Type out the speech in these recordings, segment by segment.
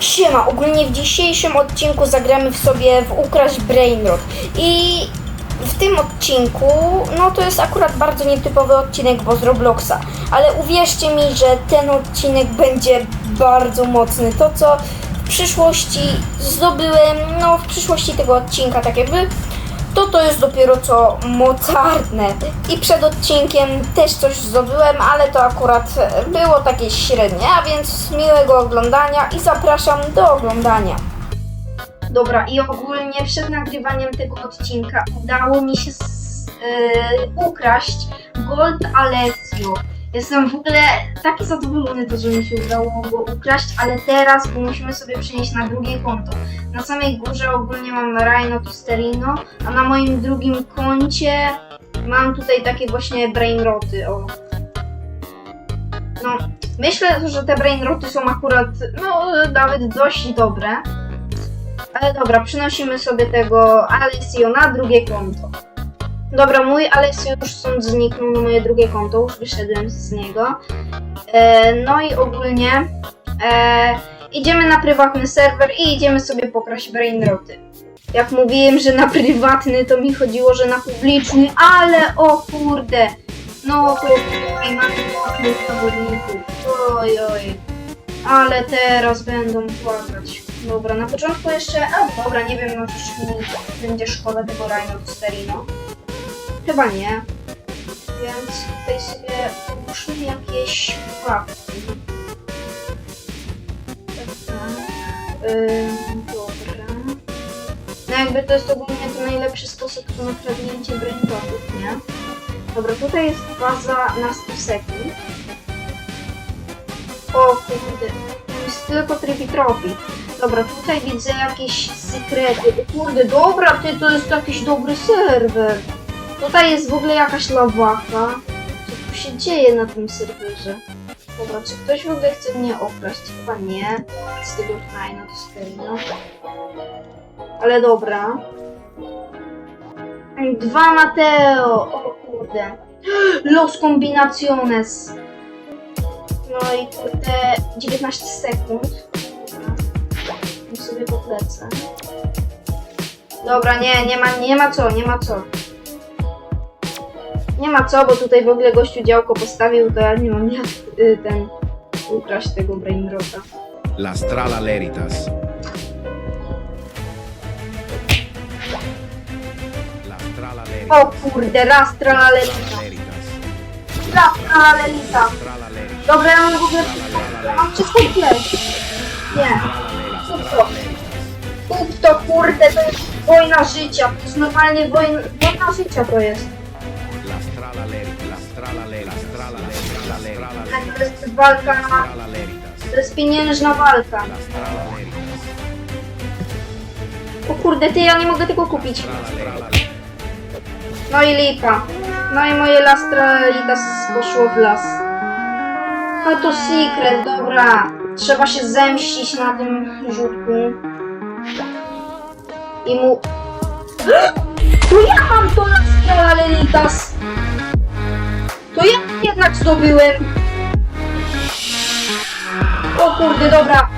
Siema, ogólnie w dzisiejszym odcinku zagramy w sobie w Ukraść Brainrot i w tym odcinku, no to jest akurat bardzo nietypowy odcinek, bo z Robloxa, ale uwierzcie mi, że ten odcinek będzie bardzo mocny. To, co w przyszłości zdobyłem, no w przyszłości tego odcinka, tak jakby, to to jest dopiero co mocarne. I przed odcinkiem też coś zdobyłem, ale to akurat było takie średnie, a więc miłego oglądania i zapraszam do oglądania. Dobra, i ogólnie przed nagrywaniem tego odcinka udało mi się s- e, ukraść Gold Alessio. Jestem w ogóle taki zadowolony, to, że mi się udało go ukraść, ale teraz go musimy sobie przenieść na drugie konto. Na samej górze ogólnie mam Rhino Tusterino, a na moim drugim koncie mam tutaj takie właśnie brainroty, o. No, myślę, że te brainroty są akurat, no, nawet dość dobre. Ale dobra, przynosimy sobie tego Alessio na drugie konto. Dobra, mój Alessio już stąd zniknął na moje drugie konto, już wyszedłem z niego. E, no i ogólnie e, idziemy na prywatny serwer i idziemy sobie pokraść brainroty. Jak mówiłem, że na prywatny, to mi chodziło, że na publiczny, ale o kurde! No to tutaj mamy mocnych zawodników. Oj, oj. Ale teraz będą płakać. Dobra, na początku jeszcze. A dobra, nie wiem, no czy mi będzie szkoda tego Rhino Sterino. Chyba nie. Więc tutaj sobie poruszmy jakieś pułapki. Ym, dobra. No jakby to jest ogólnie to najlepszy sposób na kradnięcie brainrotów, nie? Dobra, tutaj jest baza na 100 sekund. O kurde, to jest tylko tripi-tropi. Dobra, tutaj widzę jakieś sekrety. O kurde, dobra, ty, to jest jakiś dobry serwer. Tutaj jest w ogóle jakaś lawaka. Co tu się dzieje na tym serwerze? Dobra, czy ktoś w ogóle chce mnie okraść? Chyba nie. Z tego fajna to sterino. Ale dobra. Dwa Mateo! O kurde. Los Combinaciones. No i kurde 19 sekund. I sobie poplecę. Dobra, nie, nie ma, nie ma co, nie ma co. Nie ma co, bo tutaj w ogóle gościu działko postawił, to ja nie mam jak y, ten ukraść tego brainrota. La Strala Leritas. La Strala Leritas. O kurde, raz. Strala Leritas. Raz. Strala Leritas. Dobra, ja mam w ogóle... Mam wszystko źle. Nie. Kup to. Kup to, kurde, to jest wojna życia. To jest normalnie wojna, wojna życia to jest. Leritas. To jest walka, to jest pieniężna walka. O kurde, ty, ja nie mogę tego kupić. No i lipa. No i moje lastralitas poszło w las. No to secret, dobra. Trzeba się zemścić na tym rzutku. I mu... To ja mam to lastralitas! To ja jednak zdobyłem! O kurde, dobra.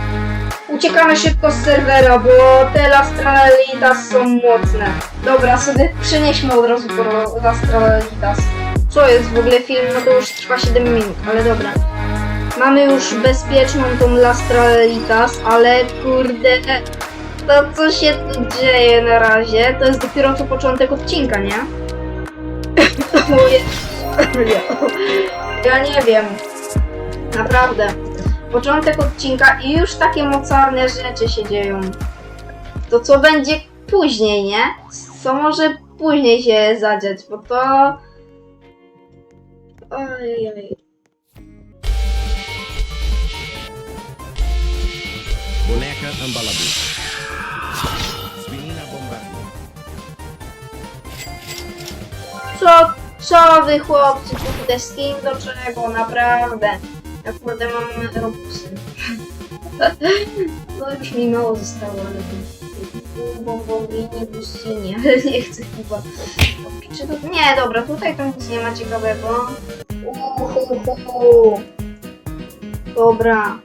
Uciekamy szybko z serwera, bo te Lastralitas są mocne. Dobra, sobie przenieśmy od razu po Lastralitas. Co jest w ogóle film? No to już trwa 7 minut, ale dobra. Mamy już bezpieczną tą Lastralitas, ale kurde, to co się tu dzieje na razie, to jest dopiero co początek odcinka, nie? To jest... Ja nie wiem. Naprawdę początek odcinka i już takie mocarne rzeczy się dzieją. To co będzie później, nie? Co może później się zadziać, bo to... Ojej. Swinina Bombardier. Co, co wy chłopcy, kurde, skin do czego, naprawdę. Ja kurde mam robusy. No już mi mało zostało, ale to... Bombowini, Bustini, ale nie chcę chyba. Czy to... Nie, dobra, tutaj to nic nie ma ciekawego. Uhuhuhu. Dobra.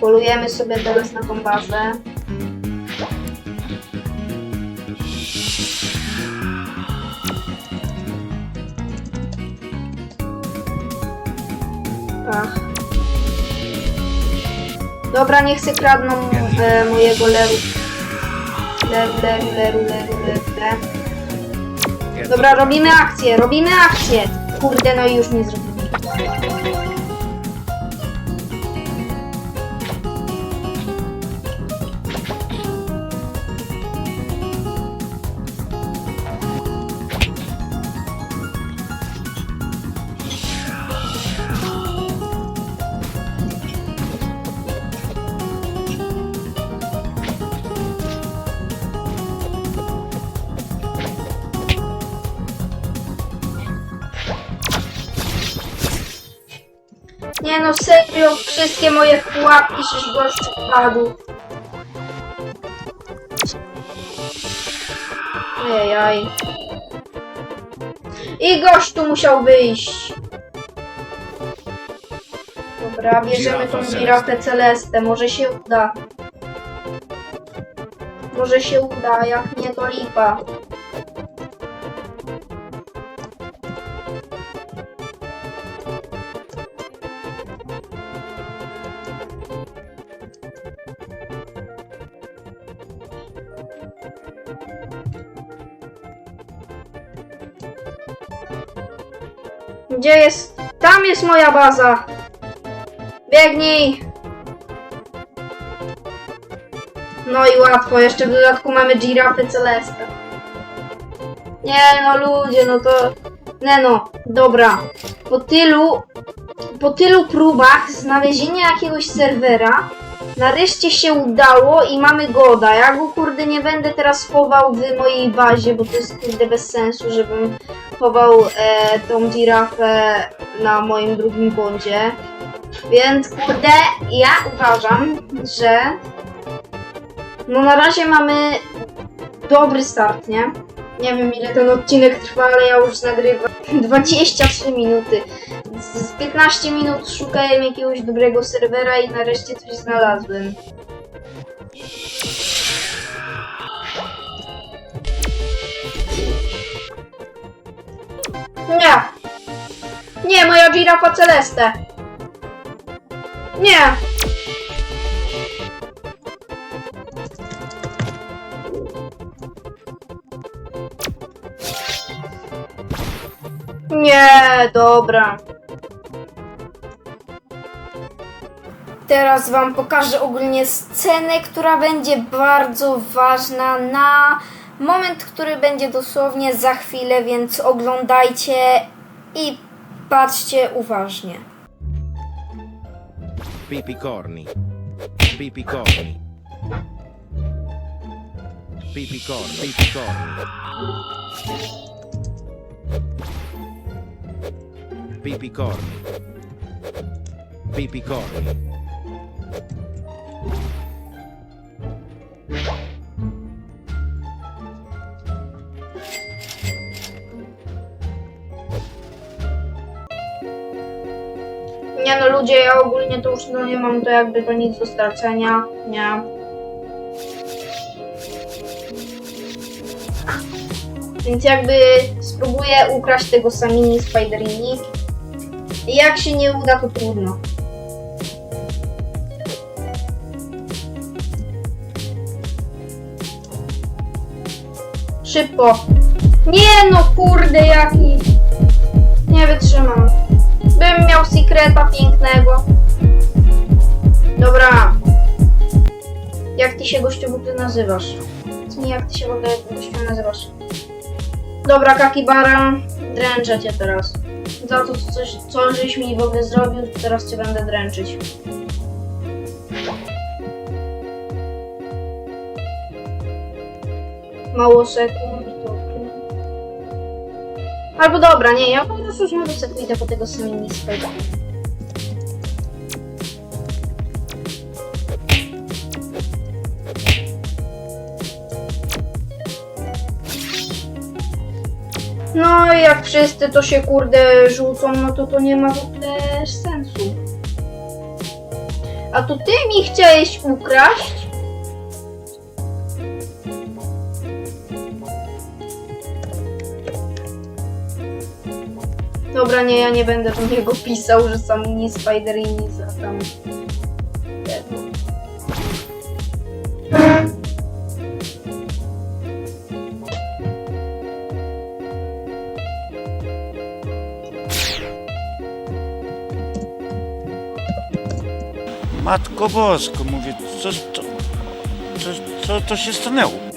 Polujemy sobie teraz na tą bazę. Dobra, nie chcę kradną e, mojego leru. Leru, leru, leru, leru, leru, leru. Dobra, robimy akcję, robimy akcję. Kurde, no i już nie zrobili. Nie no, serio, wszystkie moje pułapki żeś gościu padł. Ejaj. I gość tu musiał wyjść. Dobra, bierzemy tą girafę Celestę, może się uda. Może się uda, jak nie to lipa. Gdzie jest? Tam jest moja baza. Biegnij. No i łatwo, jeszcze w dodatku mamy girafy Celeste. Nie no ludzie, no to... Nie no, dobra. Po tylu... Po tylu próbach znalezienia jakiegoś serwera nareszcie się udało i mamy goda. Ja go kurde nie będę teraz chował w mojej bazie, bo to jest kurde bez sensu, żebym chował e, tą girafę na moim drugim koncie. Więc kurde, ja uważam, że no na razie mamy dobry start, nie? Nie wiem ile ten odcinek trwa, ale ja już nagrywam 23 minuty. Z 15 minut szukałem jakiegoś dobrego serwera i nareszcie coś znalazłem. Girafa Celeste! Nie! Nie, dobra. Teraz Wam pokażę ogólnie scenę, która będzie bardzo ważna na moment, który będzie dosłownie za chwilę, więc oglądajcie i patrzcie uważnie. Pipi corni. Pipi corni. Pipi corni. Ludzie, ja ogólnie to już no nie mam to jakby to nic do stracenia, nie. Więc jakby spróbuję ukraść tego Samini Spiderini. Jak się nie uda, to trudno. Szybko. Nie no kurde jaki. Nie wytrzymam. Bym miał sekreta pięknego. Dobra. Jak ty się gościu w nazywasz? Powiedz mi, jak ty się w ogóle gościu nazywasz? Dobra, Kakibara, dręczę cię teraz. Za to, co, co żeś mi w ogóle zrobił, teraz cię będę dręczyć. Mało sekund. Albo dobra, nie, ja prostu już może sobie pójdę po tego Seminisfego. No i jak wszyscy to się kurde rzucą, no to to nie ma w ogóle sensu. A to ty mi chciałeś ukraść? Dobra, nie, ja nie będę do niego pisał, że sam mini Spiderini za tam... Matko Bosko, mówię, co, co, co, co to się stanęło?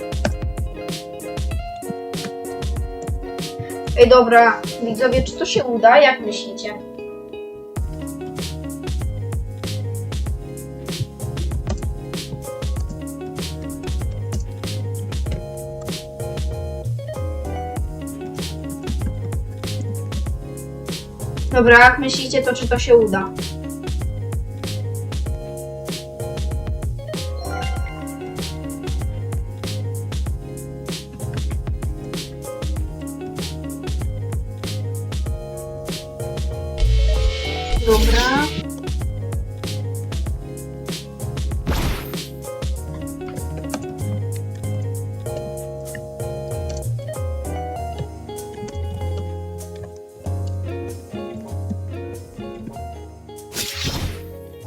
Ej, dobra, widzowie, czy to się uda? Jak myślicie? Dobra, jak myślicie, to czy to się uda?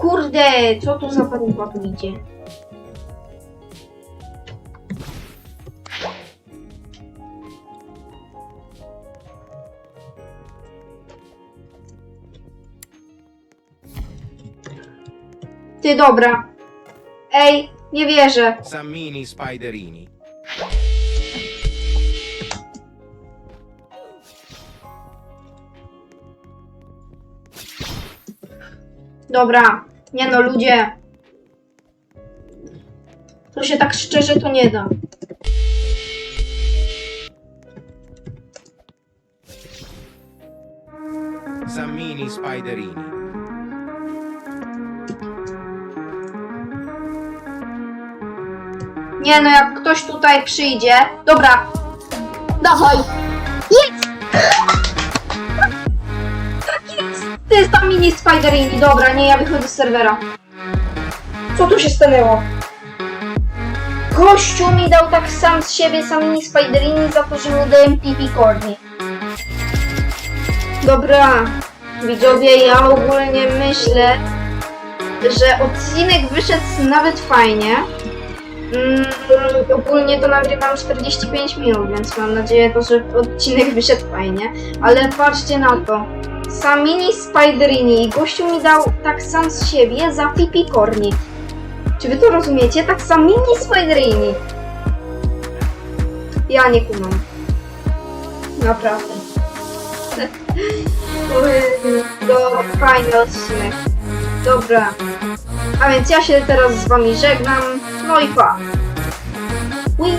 Kurde, co tu za paruwa tu idzie? Ty, dobra. Ej, nie wierzę. Sammini Spiderini. Dobra. Nie no, ludzie. To się tak szczerze to nie da. Sammini Spiderini. Nie no, jak ktoś tutaj przyjdzie. Dobra. Dawaj. Mini Spiderini. Dobra, nie, ja wychodzę z serwera. Co tu się stanęło? Gościu mi dał tak sam z siebie sam mini Spiderini za to, że mu dałem. Dobra. Widzowie, ja ogólnie myślę, że odcinek wyszedł nawet fajnie. Mm, ogólnie to nagrywam 45 minut, więc mam nadzieję, że odcinek wyszedł fajnie. Ale patrzcie na to. Sam mini Spiderini i gościu mi dał tak sam z siebie za pipi kornik. Czy wy to rozumiecie? Tak sam mini Spiderini. Ja nie kumam. Naprawdę. Dobra, fajny odcinek. Dobra. A więc ja się teraz z wami żegnam. No i pa. Ui.